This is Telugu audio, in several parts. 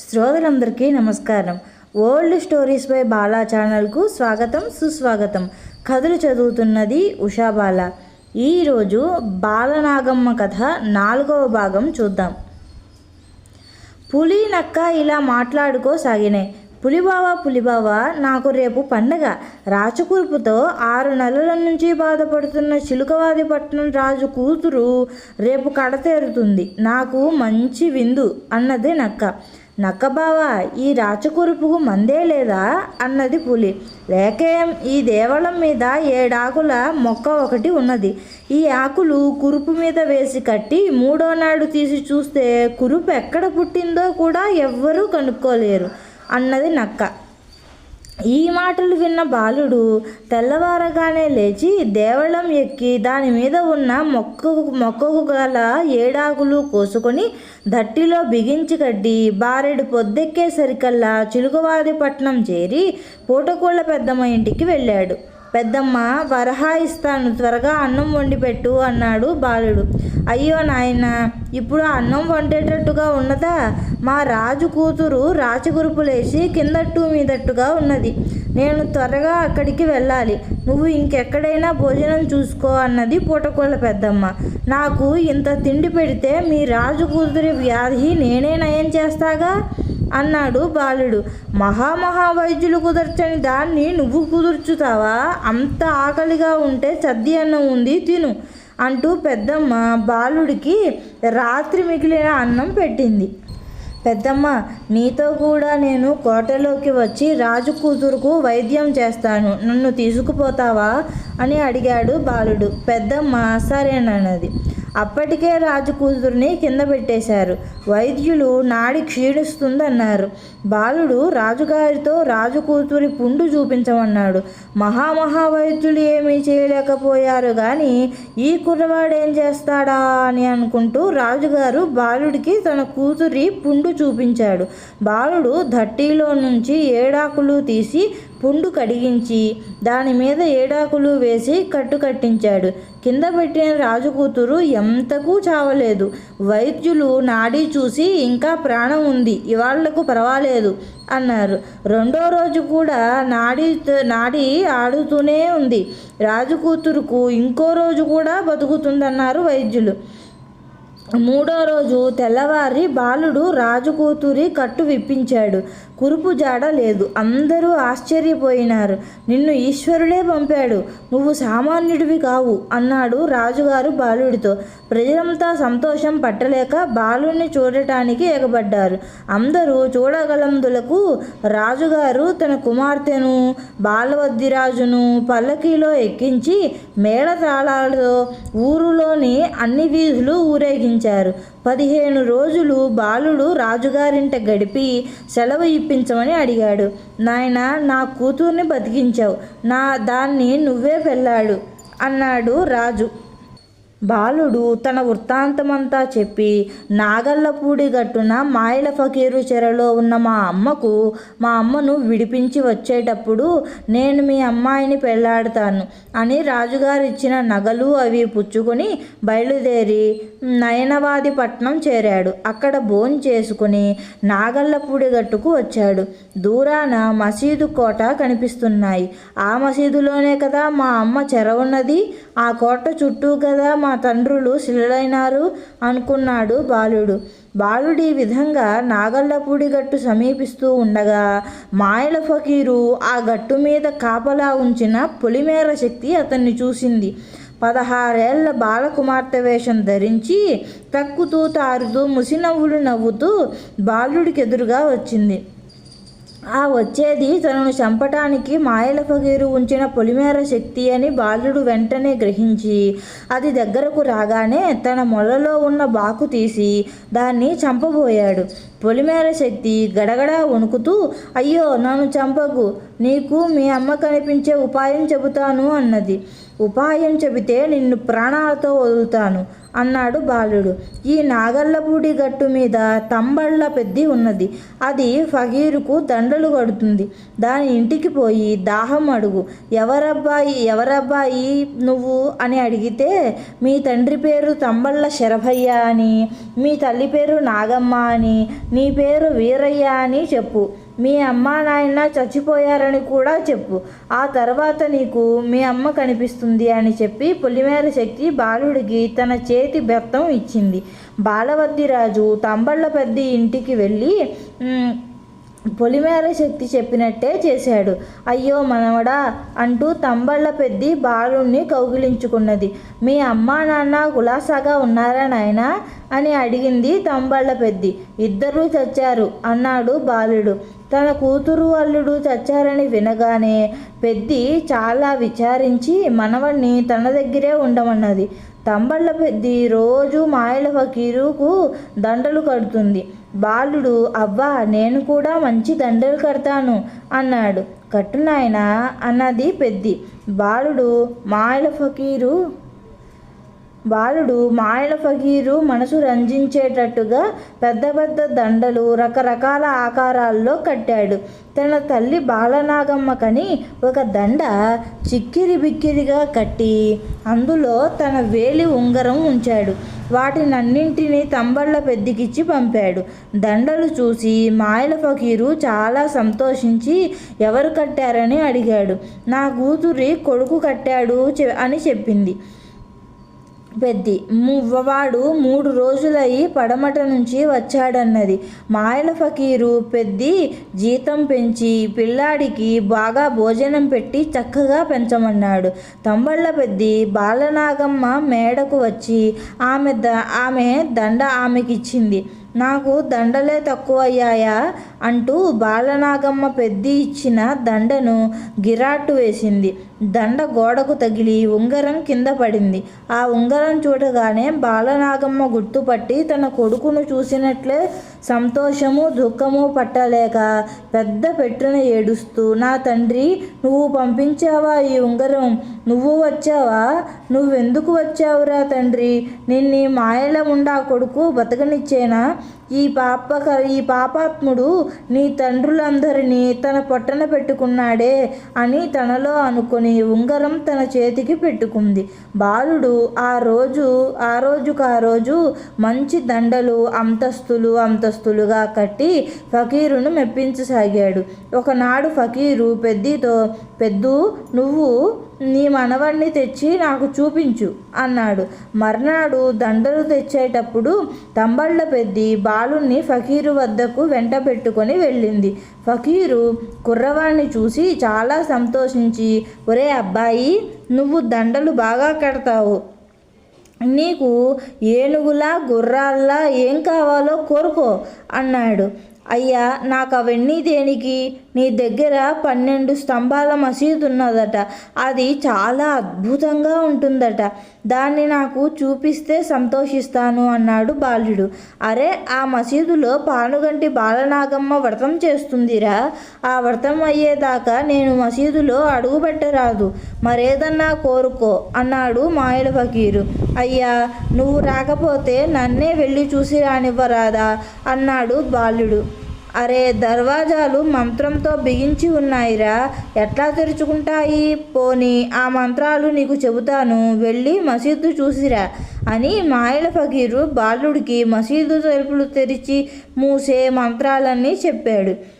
శ్రోతలందరికీ నమస్కారం. ఓల్డ్ స్టోరీస్ బై బాలా ఛానల్కు స్వాగతం సుస్వాగతం. కథలు చదువుతున్నది ఉషా బాల. ఈరోజు బాలనాగమ్మ కథ నాలుగవ భాగం చూద్దాం. పులి నక్క ఇలా మాట్లాడుకోసాగినాయి పులిబావ పులిబావ నాకు రేపు పండగ. రాచకూర్పుతో ఆరు నెలల నుంచి బాధపడుతున్న చిలుకవాది పట్టణం రాజు కూతురు రేపు కడతేరుతుంది. నాకు మంచి విందు అన్నది నక్క. నక్కబావా ఈ రాచకురుపుకు మందే లేదా? అన్నది పులి. లేకేం ఈ దేవళం మీద ఏడాకుల మొక్క ఒకటి ఉన్నది. ఈ ఆకులు కురుపు మీద వేసి కట్టి మూడో నాడు తీసి చూస్తే కురుపు ఎక్కడ పుట్టిందో కూడా ఎవ్వరూ కనుక్కోలేరు అన్నది నక్క. ఈ మాటలు విన్న బాలుడు తెల్లవారగానే లేచి దేవళం ఎక్కి దాని మీద ఉన్న మొక్కకు మొక్కకు గల ఏడాకులు కోసుకొని దట్టిలో బిగించి కట్టి బారెడు పొద్దెక్కేసరికల్లా సరికల్లా పట్నం చేరి పూటకూళ్ళ పెద్దమ్మ ఇంటికి వెళ్ళాడు. పెద్దమ్మ వరహా ఇస్తాను త్వరగా అన్నం వండి పెట్టు అన్నాడు బాలుడు. అయ్యో నాయన ఇప్పుడు అన్నం వండేటట్టుగా ఉన్నదా? మా రాజు కూతురు రాచగురుపులేసి కిందట్టు మీదట్టుగా ఉన్నది. నేను త్వరగా అక్కడికి వెళ్ళాలి. నువ్వు ఇంకెక్కడైనా భోజనం చూసుకో అన్నది పూటకోళ్ళ పెద్దమ్మ. నాకు ఇంత తిండి పెడితే మీ రాజు కూతురి వ్యాధి నేనే నయం చేస్తాగా? అన్నాడు బాలుడు. మహామహా వైద్యులు కుదర్చని దాన్ని నువ్వు కుదుర్చుతావా? అంత ఆకలిగా ఉంటే చద్ది అన్నం ఉంది తిను అంటూ పెద్దమ్మ బాలుడికి రాత్రి మిగిలిన అన్నం పెట్టింది. పెద్దమ్మ నీతో కూడా నేను కోటలోకి వచ్చి రాజు కూతురుకు వైద్యం చేస్తాను. నన్ను తీసుకుపోతావా? అని అడిగాడు బాలుడు. పెద్దమ్మ సరేనన్నది అప్పటికే రాజు కూతుర్ని కింద పెట్టేశారు. వైద్యులు నాడి క్షీణిస్తుందన్నారు. బాలుడు రాజుగారితో రాజు కూతురి పుండు చూపించమన్నాడు. మహామహా వైద్యులు ఏమీ చేయలేకపోయారు కానీ ఈ కుర్రవాడేం చేస్తాడా అని అనుకుంటూ రాజుగారు బాలుడికి తన కూతురి పుండు చూపించాడు. బాలుడు ధట్టీలో నుంచి ఏడాకులు తీసి పుండు కడిగించి దాని మీద ఏడాకులు వేసి కట్టు కట్టించాడు. కింద పెట్టిన రాజు కూతురు ఎంతకు చావలేదు. వైద్యులు నాడీ చూసి ఇంకా ప్రాణం ఉంది ఇవాళ్ళకు పర్వాలేదు అన్నారు. రెండో రోజు కూడా నాడీ నాడి ఆడుతూనే ఉంది. రాజు కూతురుకు ఇంకో రోజు కూడా బతుకుతుందన్నారు వైద్యులు. మూడో రోజు తెల్లవారి బాలుడు రాజు కూతురి కట్టు విప్పించాడు. కురుపు జాడ లేదు. అందరూ ఆశ్చర్యపోయినారు. నిన్ను ఈశ్వరుడే పంపాడు. నువ్వు సామాన్యుడివి కావు అన్నాడు రాజుగారు బాలుడితో. ప్రజలంతా సంతోషం పట్టలేక బాలుడిని చూడటానికి ఎగబడ్డారు. అందరూ చూడగలందులకు రాజుగారు తన కుమార్తెను బాలవద్దిరాజును పల్లకీలో ఎక్కించి మేళతాళాలతో ఊరులోని అన్ని వీధులు ఊరేగించారు. పదిహేను రోజులు బాలుడు రాజుగారింట గడిపి సెలవు ఇప్పించమని అడిగాడు. నాయన నా కూతుర్ని బతికించావు. నా దాన్ని నువ్వే పెళ్ళాడు అన్నాడు రాజు. బాలుడు తన వృత్తాంతమంతా చెప్పి నాగల్లపూడి గట్టున మాయల ఫకీరు చెరలో ఉన్న మా అమ్మకు మా అమ్మను విడిపించి వచ్చేటప్పుడు నేను మీ అమ్మాయిని పెళ్ళాడతాను అని రాజుగారు ఇచ్చిన నగలు అవి పుచ్చుకొని బయలుదేరి నయనవాది పట్నం చేరాడు. అక్కడ భోన్ చేసుకుని నాగల్లపూడి గట్టుకు వచ్చాడు. దూరాన మసీదు కోట కనిపిస్తున్నాయి. ఆ మసీదులోనే కదా మా అమ్మ చెర ఉన్నది? ఆ కోట చుట్టూ కదా మా మా తండ్రులు శిలైనారు అనుకున్నాడు బాలుడు. బాలుడి విధంగా నాగల్లపూడి గట్టు సమీపిస్తూ ఉండగా మాయల ఫకీరు ఆ గట్టు మీద కాపలా ఉంచిన పొలిమేర శక్తి అతన్ని చూసింది. పదహారేళ్ళ బాలకుమార్తె వేషం ధరించి తక్కుతూ తారుతూ ముసినవ్వులు నవ్వుతూ బాలుడికి ఎదురుగా వచ్చింది. ఆ వచ్చేది తనను చంపటానికి మాయల ఫకీరు ఉంచిన పొలిమేర శక్తి అని బాలుడు వెంటనే గ్రహించి అది దగ్గరకు రాగానే తన మొలలో ఉన్న బాకు తీసి దాన్ని చంపబోయాడు. పొలిమేర శక్తి గడగడా వణుకుతూ అయ్యో నన్ను చంపకు. నీకు మీ అమ్మ కనిపించే ఉపాయం చెబుతాను అన్నది. ఉపాయం చెబితే నిన్ను ప్రాణాలతో వదులుతాను. అన్నాడు బాలుడు. ఈ నాగర్లపూడి గట్టు మీద తంబళ్ళ పెద్ది ఉన్నది. అది ఫకీరుకు దండలు కడుతుంది. దాని ఇంటికి పోయి దాహం అడుగు. ఎవరబ్బాయి ఎవరబ్బాయి నువ్వు అని అడిగితే మీ తండ్రి పేరు తంబళ్ళ శరభయ్య అని మీ తల్లి పేరు నాగమ్మ అని నీ పేరు వీరయ్య అని చెప్పు. మీ అమ్మ నాయన చచ్చిపోయారని కూడా చెప్పు. ఆ తర్వాత నీకు మీ అమ్మ కనిపిస్తుంది అని చెప్పి పులిమేర శక్తి బాలుడికి తన చేతి బెత్తం ఇచ్చింది. బాలవద్దిరాజు తంబళ్ళ పెద్ద ఇంటికి వెళ్ళి పొలిమేర శక్తి చెప్పినట్టే చేశాడు. అయ్యో మనవడా అంటూ తంబళ్ళ పెద్ది బాలుణ్ణి కౌగిలించుకున్నది. మీ అమ్మా నాన్న కులాసాగా ఉన్నారా నాయనా అని అడిగింది తంబళ్ళ పెద్ది. ఇద్దరూ చచ్చారు అన్నాడు బాలుడు. తన కూతురు అల్లుడు చచ్చారని వినగానే పెద్ది చాలా విచారించి మనవణ్ణి తన దగ్గరే ఉండమన్నది. తంబళ్ళ పెద్ది రోజు మాయల ఫకీరుకు దండలు కడుతుంది. బాలుడు అవ్వా నేను కూడా మంచి దండలు కడతాను అన్నాడు. కట్టునాయన అన్నది పెద్ది. బాలుడు మాయల ఫకీరు బాలుడు మాయల ఫకీరు మనసు రంజించేటట్టుగా పెద్ద పెద్ద దండలు రకరకాల ఆకారాల్లో కట్టాడు. తన తల్లి బాలనాగమ్మకని ఒక దండ చిక్కిరి బిక్కిరిగా కట్టి అందులో తన వేలి ఉంగరం ఉంచాడు. వాటినన్నింటినీ తంబళ్ళ పెద్దికిచ్చి పంపాడు. దండలు చూసి మాయల ఫకీరు చాలా సంతోషించి ఎవరు కట్టారని అడిగాడు. నా కూతురి కొడుకు కట్టాడు చె- అని చెప్పింది. పెద్ది. వాడు మూడు రోజులయ్యి పడమట నుంచి వచ్చాడన్నది. మాయల ఫకీరు పెద్ది జీతం పెంచి పిల్లాడికి బాగా భోజనం పెట్టి చక్కగా పెంచమన్నాడు. తంబళ్ళ పెద్ది బాలనాగమ్మ మేడకు వచ్చి ఆమె ద ఆమె దండ ఆమెకిచ్చింది. నాకు దండలే తక్కువయ్యాయా? అంటూ బాలనాగమ్మ పెద్ది ఇచ్చిన దండను గిరాటు వేసింది. దండ గోడకు తగిలి ఉంగరం కింద పడింది. ఆ ఉంగరం చూడగానే బాలనాగమ్మ గుర్తుపట్టి తన కొడుకును చూసినట్లే సంతోషము దుఃఖము పట్టలేక పెద్ద పెట్టున ఏడుస్తూ నా తండ్రి నువ్వు పంపించావా ఈ ఉంగరం? నువ్వు వచ్చావా? నువ్వెందుకు వచ్చావురా తండ్రి? నిన్ని మాయల ఉండా కొడుకు బతకనిచ్చేనా? ఈ పాప ఈ పాపాత్ముడు నీ తండ్రులందరినీ తన పొట్టన పెట్టుకున్నాడే అని తనలో అనుకుని ఉంగరం తన చేతికి పెట్టుకుంది. బాలుడు ఆ రోజు ఆ రోజుకు ఆ రోజు మంచి దండలు అంతస్తులు అంతస్తులుగా కట్టి ఫకీరును మెప్పించసాగాడు. ఒకనాడు ఫకీరు పెద్దితో పెద్దు నువ్వు నీ మనవణ్ణి తెచ్చి నాకు చూపించు అన్నాడు. మర్నాడు దండలు తెచ్చేటప్పుడు తంబళ్ళ పెద్ది బాలుణ్ణి ఫకీరు వద్దకు వెంట పెట్టుకొని వెళ్ళింది. ఫకీరు కుర్రవాణ్ణి చూసి చాలా సంతోషించి ఒరే అబ్బాయి నువ్వు దండలు బాగా కడతావు. నీకు ఏనుగులా గుర్రాల్లా ఏం కావాలో కోరుకో అన్నాడు. అయ్యా నాకు అవన్నీ దేనికి? నీ దగ్గర పన్నెండు స్తంభాల మసీదు ఉన్నదట అది చాలా అద్భుతంగా ఉంటుందట. దాన్ని నాకు చూపిస్తే సంతోషిస్తాను అన్నాడు బాలుడు. అరే ఆ మసీదులో పానుగంటి బాలనాగమ్మ వ్రతం చేస్తుందిరా. ఆ వ్రతం అయ్యేదాకా నేను మసీదులో అడుగు పెట్టరాదు మరేదన్నా కోరుకో అన్నాడు మాయల ఫకీరు. అయ్యా నువ్వు రాకపోతే నన్నే వెళ్ళి చూసి రానివ్వరాదా? అన్నాడు బాలుడు. అరే దర్వాజాలు మంత్రంతో బిగించి ఉన్నాయిరా. ఎట్లా తెరుచుకుంటాయి? పోని ఆ మంత్రాలు నీకు చెబుతాను. వెళ్ళి మసీదు చూసిరా అని మాయల ఫకీరు బాలుడికి మసీదు తలుపులు తెరిచి మూసే మంత్రాలన్నీ చెప్పాడు.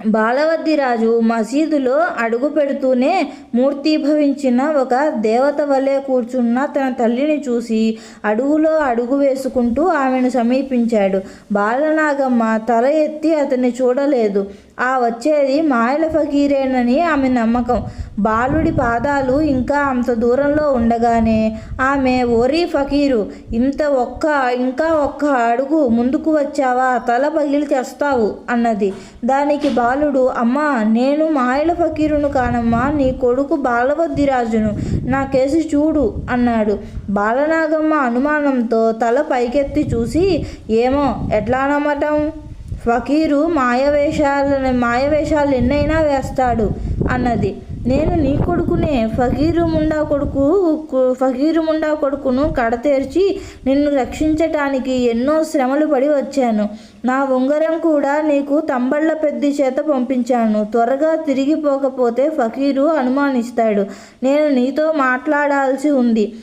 బాలవద్దిరాజు మసీదులో అడుగు పెడుతూనే మూర్తిభవించిన ఒక దేవత వలె కూర్చున్న తన తల్లిని చూసి అడుగులో అడుగు వేసుకుంటూ ఆమెను సమీపించాడు. బాలనాగమ్మ తల ఎత్తి అతన్ని చూడలేదు. ఆ వచ్చేది మాయల ఫకీరేనని ఆమె నమ్మకం. బాలుడి పాదాలు ఇంకా అంత దూరంలో ఉండగానే ఆమె ఓరీ ఫకీరు ఇంత ఒక్క ఇంకా ఒక్క అడుగు ముందుకు వచ్చావా? తల పగిలి తెస్తావు అన్నది. దానికి బాలుడు అమ్మా నేను మాయల ఫకీరును కానమ్మా నీ కొడుకు బాలవద్దిరాజును. నా కేసు చూడు అన్నాడు. బాలనాగమ్మ అనుమానంతో తల పైకెత్తి చూసి ఏమో ఎట్లా నమ్మటం ఫకీరు మాయవేషాలను మాయవేషాలు ఎన్నైనా వేస్తాడు అన్నది. నేను నీ కొడుకునే ఫకీరు ముండా కొడుకు ఫకీరు ముండా కొడుకును కడతేర్చి నిన్ను రక్షించటానికి ఎన్నో శ్రమలు పడి వచ్చాను. నా ఉంగరం కూడా నీకు తంబళ్ళ పెద్ది చేత పంపించాను. త్వరగా తిరిగిపోకపోతే ఫకీరు అనుమానిస్తాడు. నేను నీతో మాట్లాడాల్సి ఉంది.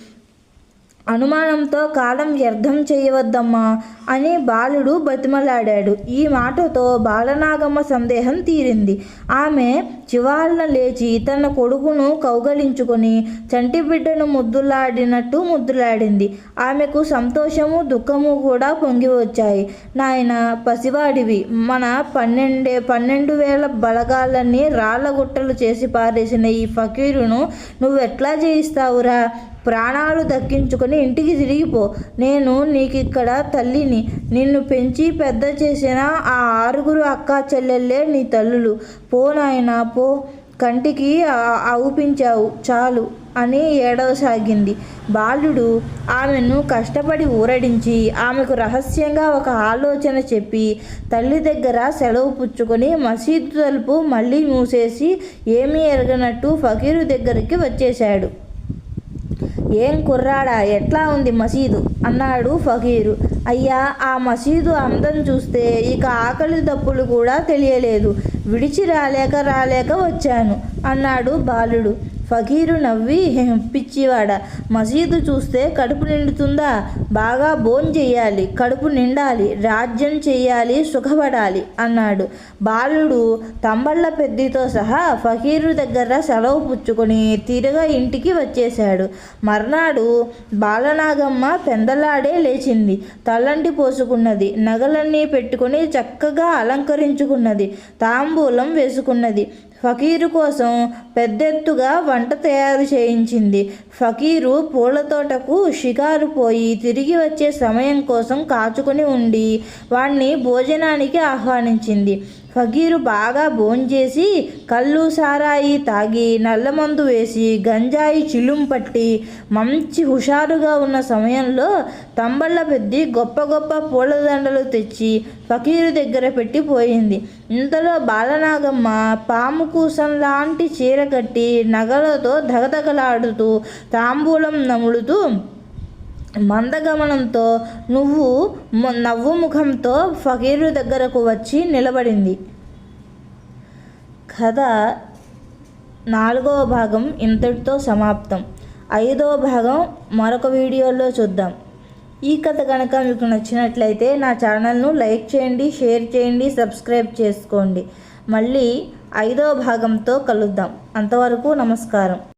అనుమానంతో కాలం వ్యర్థం చేయవద్దమ్మా. అని బాలుడు బతిమలాడాడు. ఈ మాటతో బాలనాగమ్మ సందేహం తీరింది. ఆమె చివాళ్ళ లేచి తన కొడుకును కౌగలించుకొని చంటి బిడ్డను ముద్దులాడినట్టు ముద్దులాడింది. ఆమెకు సంతోషము దుఃఖము కూడా పొంగి వచ్చాయి. నాయన పసివాడివి. మన పన్నెండే పన్నెండు వేల బలగాలన్నీ రాళ్ళ గుట్టలు చేసి పారేసిన ఈ ఫకీరును నువ్వెట్లా చేయిస్తావురా ప్రాణాలు దక్కించుకొని ఇంటికి తిరిగిపో. నేను నీకు ఇక్కడ తల్లిని నిన్ను పెంచి పెద్ద చేసిన ఆ ఆరుగురు అక్క చెల్లెళ్ళే నీ తల్లులు. పో నాయనా పో. కంటికి అవుపించావు చాలు అని ఏడవసాగింది. బాలుడు ఆమెను కష్టపడి ఊరడించి ఆమెకు రహస్యంగా ఒక ఆలోచన చెప్పి తల్లి దగ్గర సెలవు పుచ్చుకొని మసీదు తలుపు మళ్ళీ మూసేసి ఏమీ ఎరగనట్టు ఫకీరు దగ్గరికి వచ్చేశాడు. ఏం కుర్రాడా ఎట్లా ఉంది మసీదు? అన్నాడు ఫకీరు. అయ్యా ఆ మసీదు అందం చూస్తే ఇక ఆకలి దప్పులు కూడా తెలియలేదు. విడిచి రాలేక రాలేక వచ్చాను అన్నాడు బాలుడు. ఫకీరు నవ్వి పిచ్చివాడ మసీదు చూస్తే కడుపు నిండుతుందా? బాగా బోన్ చెయ్యాలి కడుపు నిండాలి రాజ్యం చెయ్యాలి సుఖపడాలి అన్నాడు. బాలుడు తంబళ్ళ పెద్దితో సహా ఫకీరు దగ్గర సెలవు పుచ్చుకొని తిరగా ఇంటికి వచ్చేశాడు. మర్నాడు బాలనాగమ్మ పెందలాడే లేచింది. తల్లంటి పోసుకున్నది నగలన్నీ పెట్టుకొని చక్కగా అలంకరించుకున్నది తాంబూలం వేసుకున్నది. ఫకీరు కోసం పెద్దెత్తుగా వంట తయారు చేయించింది. ఫకీరు పూల తోటకు షికారు పోయి తిరిగి వచ్చే సమయం కోసం కాచుకొని ఉండి వాణ్ణి భోజనానికి ఆహ్వానించింది. ఫకీరు బాగా భోంచేసి కళ్ళు సారాయి తాగి నల్లమందు వేసి గంజాయి చిలుం పట్టి మంచి హుషారుగా ఉన్న సమయంలో తంబళ్ళ పెద్ది గొప్ప గొప్ప పూలదండలు తెచ్చి ఫకీరు దగ్గర పెట్టి పోయింది. ఇంతలో బాలనాగమ్మ పాము కూసం లాంటి చీర కట్టి నగలతో ధగధగలాడుతూ తాంబూలం నములుతూ మందగమనంతో నువ్వు నవ్వు ముఖంతో ఫకీరు దగ్గరకు వచ్చి నిలబడింది. కథ నాలుగవ భాగం ఇంతటితో సమాప్తం. ఐదవ భాగం మరొక వీడియోలో చూద్దాం. ఈ కథ కనుక మీకు నచ్చినట్లయితే నా ఛానల్ను లైక్ చేయండి షేర్ చేయండి సబ్స్క్రైబ్ చేసుకోండి. మళ్ళీ ఐదవ భాగంతో కలుద్దాం. అంతవరకు నమస్కారం.